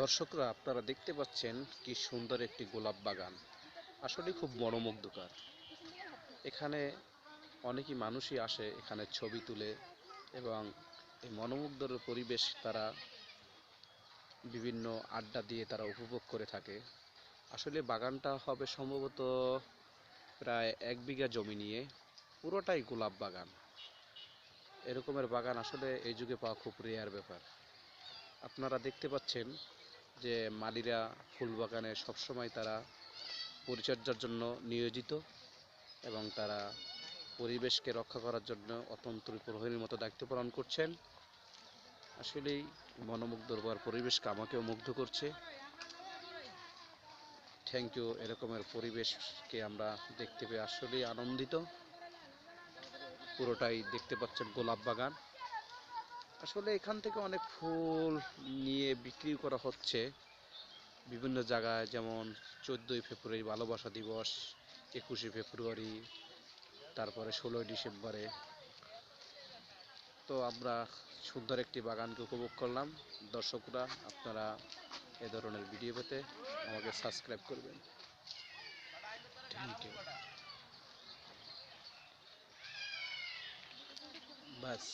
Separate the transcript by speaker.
Speaker 1: দর্শকরা, আপনারা দেখতে পাচ্ছেন কি সুন্দর একটি গোলাপ বাগান। আসলে খুব মনোমুগ্ধকর। এখানে অনেকই মানুষই আসে এখানে ছবি তুলে এবং এই মনোমুগ্ধর পরিবেশ তারা বিভিন্ন আড্ডা দিয়ে তারা উপভোগ করে থাকে। আসলে বাগানটা হবে সম্ভবত প্রায় এক বিঘা জমি নিয়ে পুরোটাই গোলাপ বাগান। এরকমের বাগান আসলে এই যুগে পাওয়া খুব রেয়ার ব্যাপার। আপনারা দেখতে পাচ্ছেন যে মালিরা ফুল বাগানে সবসময় তারা পরিচর্যার জন্য নিয়োজিত এবং তারা পরিবেশকে রক্ষা করার জন্য অত্যন্ত প্রহরীর মতো দায়িত্ব পালন করছেন। আসলেই মনোমুগ্ধকর পরিবেশকে আমাকেও মুগ্ধ করছে। থ্যাংক ইউ এরকমের পরিবেশকে আমরা দেখতে পেয়ে আসলেই আনন্দিত। পুরোটাই দেখতে পাচ্ছেন গোলাপ বাগান। আসলে এখান থেকে অনেক ফুল বিক্রি করা হচ্ছে বিভিন্ন জায়গায়, যেমন চোদ্দোই ফেব্রুয়ারি ভালোবাসা দিবস, একুশে ফেব্রুয়ারি, তারপরে ষোলোই ডিসেম্বরে। তো আমরা সুন্দর একটি বাগানকে উপভোগ করলাম। দর্শকরা, আপনারা এ ধরনের ভিডিও পেতে আমাকে সাবস্ক্রাইব করবেন। Thank you bus.